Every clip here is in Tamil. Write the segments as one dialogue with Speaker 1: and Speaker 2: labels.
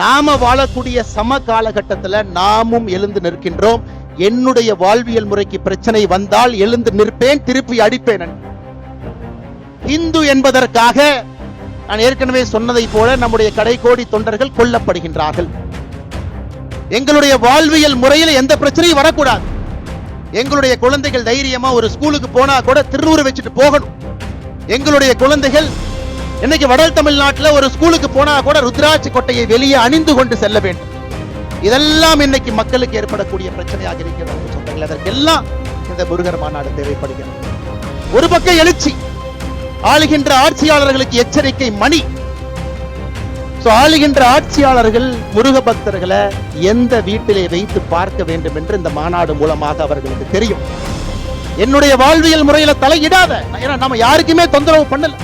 Speaker 1: நாம வாழக்கூடிய சம காலகட்டத்துல நாமும் எழுந்து நிற்கின்றோம். என்னுடைய வாழ்வியல் முறைக்கு பிரச்சனை வந்தால் எழுந்து நிற்பேன் திருப்பி அடிப்பேன். இந்து என்பதற்காக நான் ஏற்கனவே சொன்னதை போல நம்முடைய கடைகோடி தொண்டர்கள் கொல்லப்படுகின்றார்கள். எங்களுடைய வாழ்வியல் முறையில் எந்த பிரச்சனையும் வரக்கூடாது. எங்களுடைய குழந்தைகள் தைரியமா ஒரு ஸ்கூலுக்கு போனா கூட திருநூறு வச்சுட்டு போகணும். எங்களுடைய குழந்தைகள் இன்னைக்கு வடல் தமிழ்நாட்டுல ஒரு ஸ்கூலுக்கு போனா கூட ருத்ராட்சி கொட்டையை வெளியே அணிந்து கொண்டு செல்ல வேண்டும். இதெல்லாம் இன்னைக்கு மக்களுக்கு ஏற்படக்கூடிய பிரச்சனையாக இருக்கிறது அன்பு அதற்கெல்லாம் இந்த முருகர் மாநாடு தேவைப்படுகிறது. ஒரு பக்கம் எழுச்சி ஆளுகின்ற ஆட்சியாளர்களுக்கு எச்சரிக்கை மணி. ஆளுகின்ற ஆட்சியாளர்கள் முருக பக்தர்களை எந்த வீட்டிலே வைத்து பார்க்க வேண்டும் என்று இந்த மாநாடு மூலமாக அவர்களுக்கு தெரியும். என்னுடைய வாழ்வியல் முறையில தலையிடாத ஏன்னா நம்ம யாருக்குமே தொந்தரவு பண்ணல.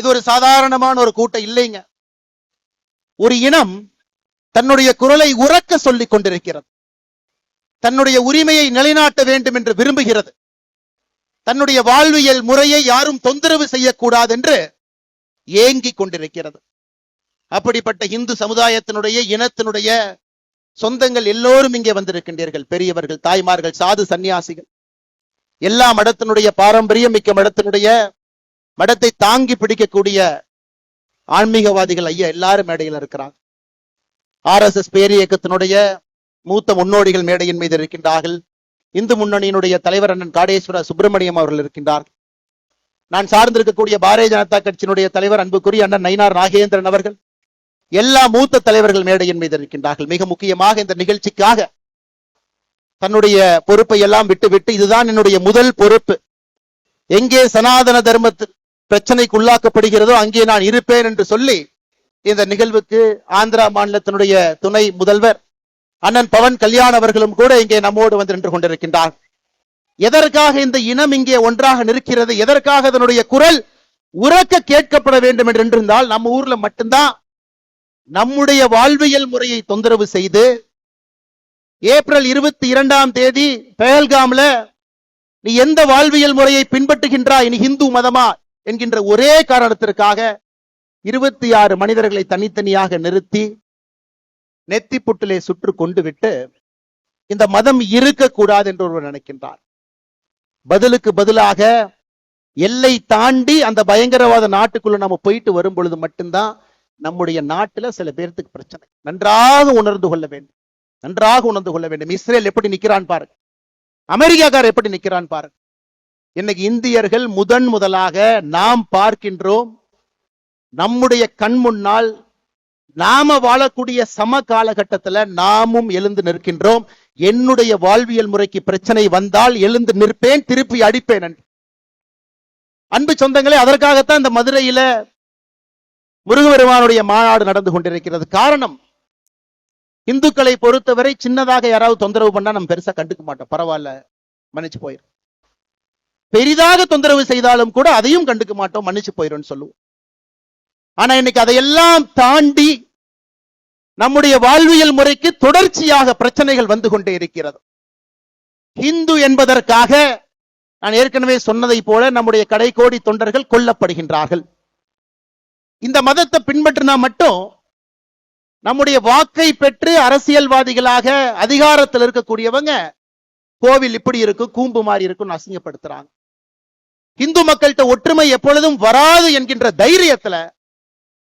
Speaker 1: இது ஒரு சாதாரணமான ஒரு கூட்டம் இல்லைங்க. ஒரு இனம் தன்னுடைய குரலை உறக்க சொல்லிக் கொண்டிருக்கிறது. தன்னுடைய உரிமையை நிலைநாட்ட வேண்டும் என்று விரும்புகிறது. தன்னுடைய வாழ்வியல் முறையை யாரும் தொந்தரவு செய்யக்கூடாது என்று ஏங்கிக் கொண்டிருக்கிறது. அப்படிப்பட்ட இந்து சமுதாயத்தினுடைய இனத்தினுடைய சொந்தங்கள் எல்லோரும் இங்கே வந்திருக்கின்றீர்கள். பெரியவர்கள் தாய்மார்கள் சாது சந்நியாசிகள். எல்லா மடத்தினுடைய பாரம்பரியம் மிக்க மடத்தினுடைய மடத்தை தாங்கி பிடிக்கக்கூடிய ஆன்மீகவாதிகள் ஐயா எல்லாரும் மேடையில் இருக்கிறாங்க. ஆர்எஸ்எஸ் பேரியக்கத்தினுடைய மூத்த முன்னோடிகள் மேடையின் மீது இருக்கின்றார்கள். இந்து முன்னணியினுடைய தலைவர் அண்ணன் காடேஸ்வர சுப்பிரமணியம் அவர்கள் இருக்கின்றார்கள் நான் சார்ந்திருக்கக்கூடிய பாரதிய ஜனதா கட்சியினுடைய தலைவர் அன்புக்குரிய அண்ணன் நயினார் நாகேந்திரன் அவர்கள் எல்லா மூத்த தலைவர்கள் மேடையின் மீது இருக்கின்றார்கள். மிக முக்கியமாக இந்த நிகழ்ச்சிக்காக தன்னுடைய பொறுப்பை எல்லாம் விட்டு விட்டு இதுதான் என்னுடைய முதல் பொறுப்பு. எங்கே சனாதன தர்மத்து பிரச்சனைக்கு உள்ளாக்கப்படுகிறதோ அங்கே நான் இருப்பேன் என்று சொல்லி இந்த நிகழ்வுக்கு ஆந்திரா மாநிலத்தினுடைய துணை முதல்வர் அண்ணன் பவன் கல்யாண் அவர்களும் கூட இங்கே நம்மோடு வந்து நின்று கொண்டிருக்கின்றார். எதற்காக இந்த இனம் இங்கே ஒன்றாக நிற்கிறது? எதற்காக அதனுடைய குரல் உறக்க கேட்கப்பட வேண்டும் என்று இருந்தால் நம்ம ஊர்ல மட்டும்தான் நம்முடைய வாழ்வியல் முறையை தொந்தரவு செய்து ஏப்ரல் இருபத்தி இரண்டாம் தேதி பெயல்காம்ல நீ எந்த வாழ்வியல் முறையை பின்பற்றுகின்றாய்? நீ இந்து மதமா? என்கின்ற ஒரே காரணத்திற்காக இருபத்தி ஆறு மனிதர்களை தனித்தனியாக நிறுத்தி நெத்தி புட்டிலே சுற்று கொண்டு விட்டு இந்த மதம் இருக்கக்கூடாது என்று ஒருவர் நினைக்கின்றார். பதிலுக்கு பதிலாக எல்லை தாண்டி அந்த பயங்கரவாத நாட்டுக்குள்ள நம்ம போயிட்டு வரும் பொழுது மட்டும்தான் நம்முடைய நாட்டுல சில பேர்த்துக்கு பிரச்சனை. நன்றாக உணர்ந்து கொள்ள வேண்டும். நன்றாக உணர்ந்து கொள்ள வேண்டும். இஸ்ரேல் எப்படி நிக்கிறான் பாருங்க. அமெரிக்காக்கார் எப்படி நிக்கிறான் பாருங்க. இன்னைக்கு இந்தியர்கள் முதன் முதலாக நாம் பார்க்கின்றோம். நம்முடைய கண் முன்னால் நாம வாழக்கூடிய சம காலகட்டத்துல நாமும் எழுந்து நிற்கின்றோம். என்னுடைய வாழ்வியல் முறைக்கு பிரச்சனை வந்தால் எழுந்து நிற்பேன் திருப்பி அடிப்பேன் அன்பு சொந்தங்களே அதற்காகத்தான் இந்த மதுரையில முருகபெருமானுடைய மாநாடு நடந்து கொண்டிருக்கிறது. காரணம் இந்துக்களை பொறுத்தவரை சின்னதாக யாராவது தொந்தரவு பண்ணா நம்ம பெருசா கண்டுக்க மாட்டோம். பரவாயில்ல மன்னிச்சு போயிரு பெரிதாக தொந்தரவு செய்தாலும் கூட அதையும் கண்டுக்க மாட்டோம் மன்னிச்சு போயிரும் சொல்லுவோம். ஆனா இன்னைக்கு அதையெல்லாம் தாண்டி நம்முடைய வாழ்வியல் முறைக்கு தொடர்ச்சியாக பிரச்சனைகள் வந்து கொண்டே இருக்கிறது. இந்து என்பதற்காக நான் ஏற்கனவே சொன்னதை போல நம்முடைய கடைகோடி தொண்டர்கள் கொல்லப்படுகின்றார்கள். இந்த மதத்தை பின்பற்றினா மட்டும் நம்முடைய வாக்கை பெற்று அரசியல்வாதிகளாக அதிகாரத்தில் இருக்கக்கூடியவங்க கோவில் இப்படி இருக்கும் கூம்பு மாதிரி இருக்கும்னு அசிங்கப்படுத்துறாங்க. இந்து மக்கள்கிட்ட ஒற்றுமை எப்பொழுதும் வராது என்கின்ற தைரியத்துல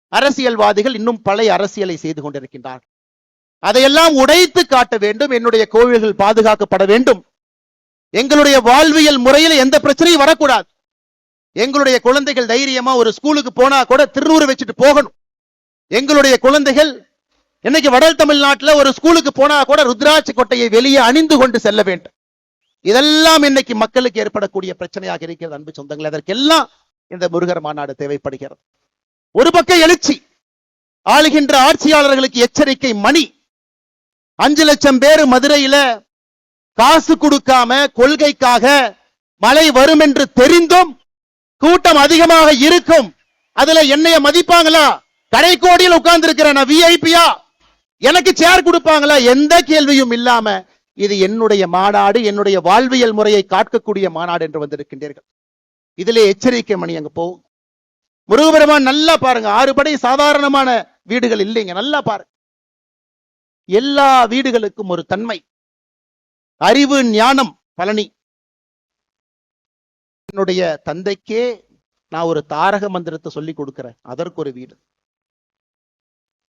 Speaker 1: அரசியல்வாதிகள் இன்னும் பழைய அரசியலை செய்து கொண்டிருக்கின்றார்கள். அதையெல்லாம் உடைத்து காட்ட வேண்டும் என்னுடைய கோவில்கள் பாதுகாக்கப்பட வேண்டும். எங்களுடைய வாழ்வியல் முறையில் எந்த பிரச்சனையும் வரக்கூடாது. எங்களுடைய குழந்தைகள் தைரியமா ஒரு ஸ்கூலுக்கு போனா கூட திருநூறு வச்சுட்டு போகணும். எங்களுடைய குழந்தைகள் இன்னைக்கு வடல் தமிழ்நாட்டுல ஒரு ஸ்கூலுக்கு போனா கூட ருத்ராட்சி கொட்டையை வெளியே அணிந்து கொண்டு செல்ல வேண்டும். இதெல்லாம் இன்னைக்கு மக்களுக்கு ஏற்படக்கூடிய பிரச்சனையாக இருக்கிறது அன்பு சொந்தங்கள். அதற்கெல்லாம் இந்த முருகர் மாநாடு தேவைப்படுகிறது. ஒரு பக்கம் எழுச்சி ஆளுகின்ற ஆட்சியாளர்களுக்கு எச்சரிக்கை மணி. அஞ்சு லட்சம் பேர் மதுரையில காசு கொடுக்காம கொள்கைக்காக மழை வரும் என்று தெரிந்தும் கூட்டம் அதிகமாக இருக்கும். அதுல என்னைய மதிப்பாங்களா? கடைக்கோடியில் உட்கார்ந்து இருக்கிறேன் விஐபியா எனக்கு சேர் கொடுப்பாங்களா? எந்த கேள்வியும் இல்லாம இது என்னுடைய மாநாடு என்னுடைய வாழ்வியல் முறையை காக்கக்கூடிய மாநாடு என்று வந்திருக்கின்றீர்கள். இதிலே எச்சரிக்கை மணி அங்க போகும். முருகபெருமான் நல்லா பாருங்க ஆறு படை சாதாரணமான வீடுகள் இல்லைங்க நல்லா பாருங்க. எல்லா வீடுகளுக்கும் ஒரு தன்மை. அறிவு ஞானம் பழனி. என்னுடைய தந்தைக்கே நான் ஒரு தாரக மந்திரத்தை சொல்லி கொடுக்கிறேன் அதற்கு ஒரு வீடு.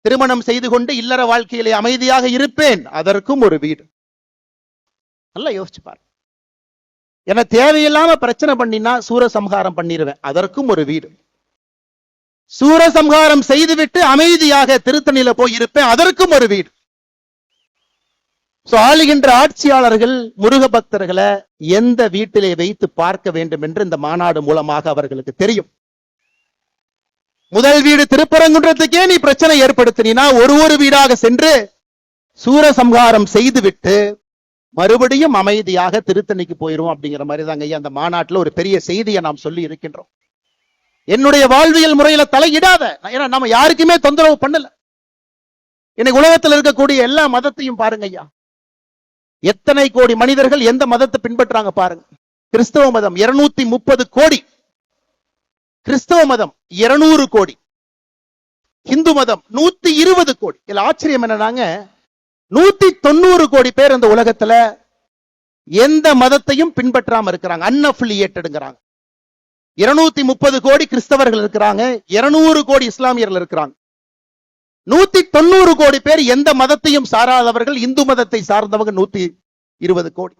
Speaker 1: திருமணம் செய்து கொண்டு இல்லற வாழ்க்கையிலே அமைதியாக இருப்பேன் அதற்கும் ஒரு வீடு. நல்லா யோசிச்சு பாரு. என தேவையில்லாம பிரச்சனை பண்ணினா சூரசம்ஹாரம் பண்ணிடுவேன் அதற்கும் ஒரு வீடு. சூரசம்ஹாரம் செய்துவிட்டு அமைதியாக திருத்தணியில போய் இருப்பேன். அதற்கும் ஒரு வீடு. சோ ஆளுகின்ற ஆட்சியாளர்கள் முருக பக்தர்களை எந்த வீட்டிலே வைத்து பார்க்க வேண்டும் என்று இந்த மாநாடு மூலமாக அவர்களுக்கு தெரியும். முதல் வீடு திருப்பரங்குன்றத்துக்கே நீ பிரச்சனை ஏற்படுத்தினா ஒரு ஒரு வீடாக சென்று சூரசம்ஹாரம் செய்துவிட்டு மறுபடியும் அமைதியாக திருத்தணிக்கு போயிரும் அப்படிங்கிற மாதிரி தாங்க ஐயா அந்த மாநாட்டுல ஒரு பெரிய செய்தியை நாம் சொல்லி இருக்கின்றோம். என்னுடைய வாழ்வியல் முறையில தலையிடாத ஏன்னா நம்ம யாருக்குமே தொந்தரவு பண்ணல. இன்னைக்கு உலகத்தில் இருக்கக்கூடிய எல்லா மதத்தையும் பாருங்க ஐயா. எத்தனை கோடி மனிதர்கள் எந்த மதத்தை பின்பற்றாங்க பாருங்க. கிறிஸ்தவ மதம் இருநூத்தி முப்பது கோடி. கிறிஸ்தவ மதம் இருநூறு கோடி. இந்து மதம் நூத்தி இருபது கோடி. இதுல ஆச்சரியம் என்னன்னாங்க நூத்தி தொண்ணூறு கோடி பேர் இந்த உலகத்துல எந்த மதத்தையும் பின்பற்றாம இருக்கிறாங்க. அன்அஃபிலியேட்டடுங்கிறாங்க இருநூத்தி முப்பது கோடி கிறிஸ்தவர்கள் இருக்கிறாங்க. இருநூறு கோடி இஸ்லாமியர்கள் இருக்கிறாங்க. நூத்தி தொண்ணூறு கோடி பேர் எந்த மதத்தையும் சாராதவர்கள் இந்து மதத்தை சார்ந்தவங்க நூத்தி இருபது கோடி.